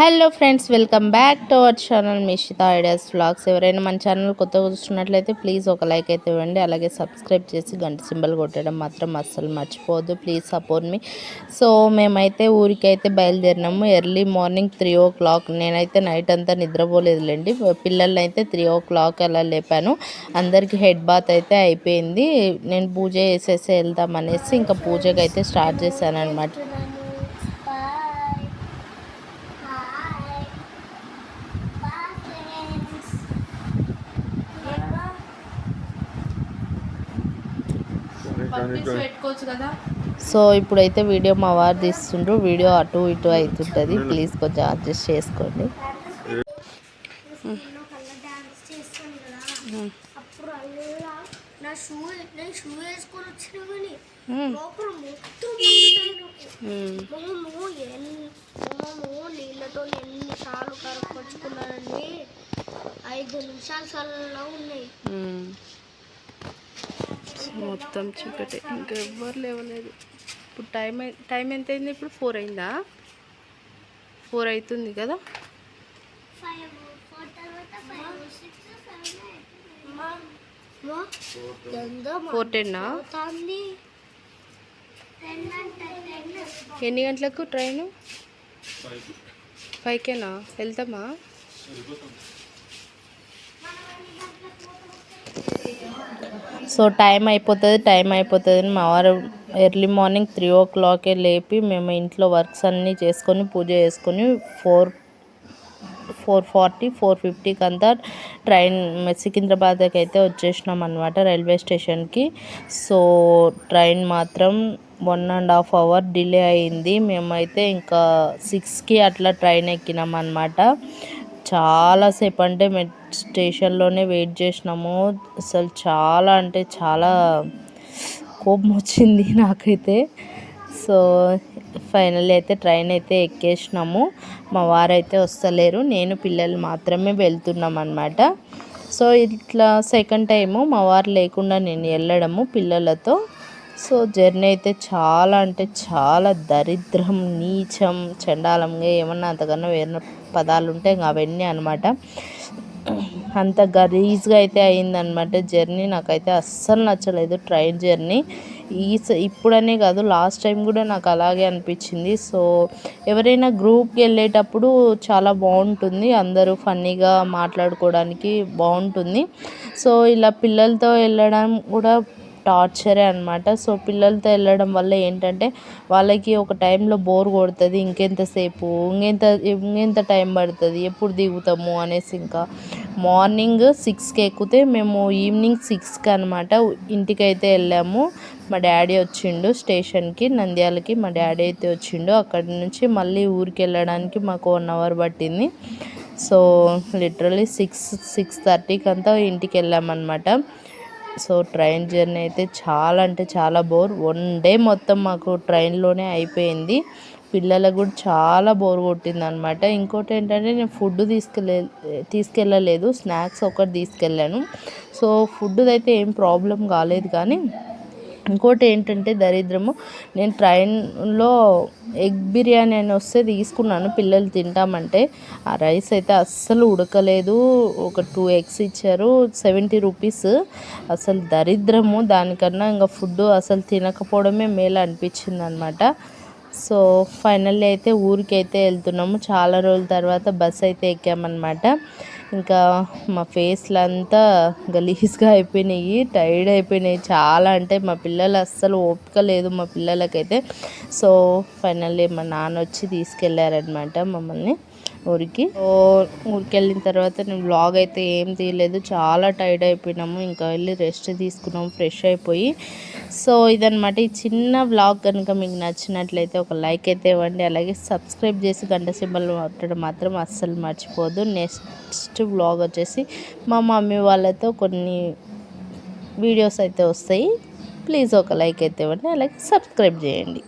Hello friends welcome back to our channel Mishita ideas vlogs. ఎవరైనా మన channel కొత్తగా చూస్తున్నట్లయితే ప్లీజ్ ఒక లైక్ అయితే ఇవ్వండి. అలాగే సబ్స్క్రైబ్ చేసి గంట సింబల్ కొట్టడం మాత్రం అస్సలు మర్చిపోవద్దు. Please support me. సో మేమైతే ఊరికైతే బయలుదేరినాము. Early morning three o'clock. నేనైతే నైట్ అంతా నిద్రపోలేదులేండి. పిల్లల్ని అయితే త్రీ ఓ క్లాక్ అలా లేపాను. అందరికీ హెడ్ బాత్ అయితే అయిపోయింది. నేను పూజ చేసేసి వెళ్దాం అనేసి ఇంకా పూజకైతే స్టార్ట్ చేశాను అనమాట సో ఇప్పుడైతే వీడియో మా వారు తీస్తుండ్రు. వీడియో అటు ఇటు అవుతుంటుంది ప్లీజ్ కొంచెం అడ్జస్ట్ చేసుకోండి. నీళ్ళతో ఎన్నిసార్లు కరపచ్చుకున్నానండి ఐదు నిమిషాలు ఉన్నాయి. మొత్తం చీకటి. ఇంకా ఎవ్వరు లేవలేదు. ఇప్పుడు టైం టైం ఎంత అయింది ఇప్పుడు? ఫోర్ అయిందా? ఫోర్ అవుతుంది కదా? ఫోర్ టెన్నా? ఎన్ని గంటలకు ట్రైన్? ఫైవ్కేనా వెళ్తామా? సో టైం అయిపోతుంది టైం అయిపోతుంది అని మా వారు ఎర్లీ మార్నింగ్ త్రీ ఓ క్లాకే లేపి మేము ఇంట్లో వర్క్స్ అన్నీ చేసుకొని పూజ చేసుకొని ఫోర్ ఫోర్ ఫార్టీ ఫోర్ ఫిఫ్టీకి అంతా ట్రైన్ సికింద్రాబాద్కి అయితే వచ్చేసినాం అనమాట రైల్వే స్టేషన్కి. సో ట్రైన్ మాత్రం one and half hour delay అయింది. మేమైతే ఇంకా సిక్స్కి అట్లా ట్రైన్ ఎక్కినాం అనమాట చాలాసేపు అంటే మేము స్టేషన్లోనే వెయిట్ చేసినాము. అసలు చాలా అంటే చాలా కోపం వచ్చింది నాకైతే. సో ఫైనల్ అయితే ట్రైన్ అయితే ఎక్కేసినాము. మా వారైతే వస్తలేరు. నేను పిల్లలు మాత్రమే వెళ్తున్నాం అనమాట సో ఇట్లా సెకండ్ టైము మా వారు లేకుండా నేను వెళ్ళడము పిల్లలతో. సో జర్నీ అయితే చాలా అంటే చాలా దరిద్రం నీచం చండాలంగా ఏమన్నా అంతకన్నా వేరే పదాలు ఉంటే ఇంకా అవన్నీ అనమాట అంత గలీజ్గా అయితే అయిందనమాట జర్నీ. నాకైతే అస్సలు నచ్చలేదు ట్రైన్ జర్నీ. ఈ స- ఇప్పుడనే కాదు లాస్ట్ టైం కూడా నాకు అలాగే అనిపించింది. సో ఎవరైనా గ్రూప్కి వెళ్ళేటప్పుడు చాలా బాగుంటుంది. అందరూ ఫన్నీగా మాట్లాడుకోవడానికి బాగుంటుంది. సో ఇలా పిల్లలతో వెళ్ళడం కూడా టార్చరే అనమాట సో పిల్లలతో వెళ్ళడం వల్ల ఏంటంటే వాళ్ళకి ఒక టైంలో బోర్ కొడుతుంది ఇంకెంతసేపు ఇంకెంత ఇంకెంత టైం పడుతుంది ఎప్పుడు దిగుతాము అనేసి ఇంకా. మార్నింగ్ సిక్స్కి ఎక్కితే మేము ఈవినింగ్ సిక్స్కి అనమాట ఇంటికి అయితే వెళ్ళాము. మా డాడీ వచ్చిండు స్టేషన్కి నంద్యాలకి. మా డాడీ అయితే వచ్చిండు అక్కడి నుంచి మళ్ళీ ఊరికి వెళ్ళడానికి మాకు వన్ అవర్ పట్టింది. సో లిటరలీ సిక్స్ సిక్స్ థర్టీకి అంతా ఇంటికి వెళ్ళామన్నమాట. సో ట్రైన్ జర్నీ అయితే చాలా అంటే చాలా బోర్. వన్ డే మొత్తం మాకు ట్రైన్లోనే అయిపోయింది. పిల్లలకు కూడా చాలా బోర్ కొట్టింది అనమాట ఇంకోటి ఏంటంటే నేను ఫుడ్ తీసుకెళ్ళే తీసుకెళ్ళలేదు. స్నాక్స్ ఒకటి తీసుకెళ్ళాను. సో ఫుడ్ అయితే ఏం ప్రాబ్లం కాలేదు కానీ ఇంకోటి ఏంటంటే దరిద్రము. నేను ట్రైన్లో ఎగ్ బిర్యానీ అని వస్తే తీసుకున్నాను పిల్లలు తింటామంటే. ఆ రైస్ అయితే అస్సలు ఉడకలేదు. ఒక టూ ఎగ్స్ ఇచ్చారు సెవెంటీ రూపీస్. అసలు దరిద్రము. దానికన్నా ఇంకా ఫుడ్ అసలు తినకపోవడమే మేలు అనిపించింది అనమాట సో ఫైనల్లీ అయితే ఊరికైతే వెళ్తున్నాము. చాలా రోజుల తర్వాత బస్ అయితే ఎక్కామన్నమాట ఇంకా మా ఫేస్లు అంతా గలీజ్గా అయిపోయినాయి టైర్డ్ అయిపోయినాయి. చాలా అంటే మా పిల్లలు అస్సలు ఓపిక లేదు మా పిల్లలకైతే. సో ఫైనల్లీ మా నాన్న వచ్చి తీసుకెళ్ళారనమాట మమ్మల్ని. ఊరికి. ఊరికి వెళ్ళిన తర్వాత నేను బ్లాగ్ అయితే ఏం తీయలేదు. చాలా టైర్డ్ అయిపోయినాము. ఇంకా వెళ్ళి రెస్ట్ తీసుకున్నాము ఫ్రెష్ అయిపోయి. సో ఇదనమాట ఈ చిన్న వ్లాగ్ కనుక మీకు నచ్చినట్లయితే ఒక లైక్ అయితే ఇవ్వండి. అలాగే సబ్స్క్రైబ్ చేసి గంట సింబల్ కొట్టడం మాత్రం అస్సలు మర్చిపోదు. నెక్స్ట్ వ్లాగ్ వచ్చేసి మా మమ్మీ వాళ్ళతో కొన్ని వీడియోస్ అయితే వస్తాయి. ప్లీజ్ ఒక లైక్ అయితే ఇవ్వండి. అలాగే సబ్స్క్రైబ్ చేయండి.